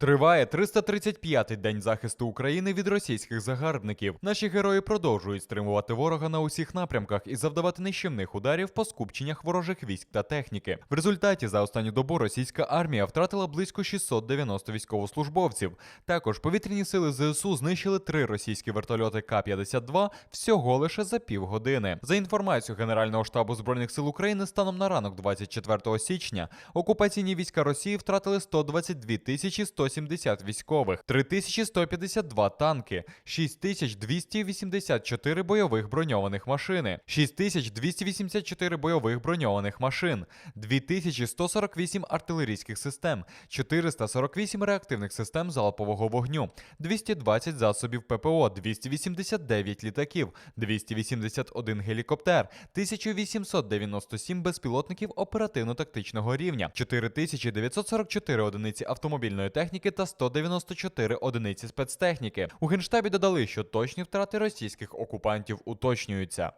Триває 335-й день захисту України від російських загарбників. Наші герої продовжують стримувати ворога на усіх напрямках і завдавати нищівних ударів по скупченнях ворожих військ та техніки. В результаті за останню добу російська армія втратила близько 690 військовослужбовців. Також повітряні сили ЗСУ знищили три російські вертольоти К-52 всього лише за півгодини. За інформацією Генерального штабу збройних сил України, станом на ранок 24 січня окупаційні війська Росії втратили 122 тисячі 170 військових, 3152 танки, 6284 бойових броньованих машини, 6284 бойових броньованих машин, 2148 артилерійських систем, 448 реактивних систем залпового вогню, 220 засобів ППО, 289 літаків, 281 гелікоптер, 1897 безпілотників оперативно-тактичного рівня, 4944 одиниці автомобільної техніки та 194 одиниці спецтехніки. У генштабі додали, що точні втрати російських окупантів уточнюються.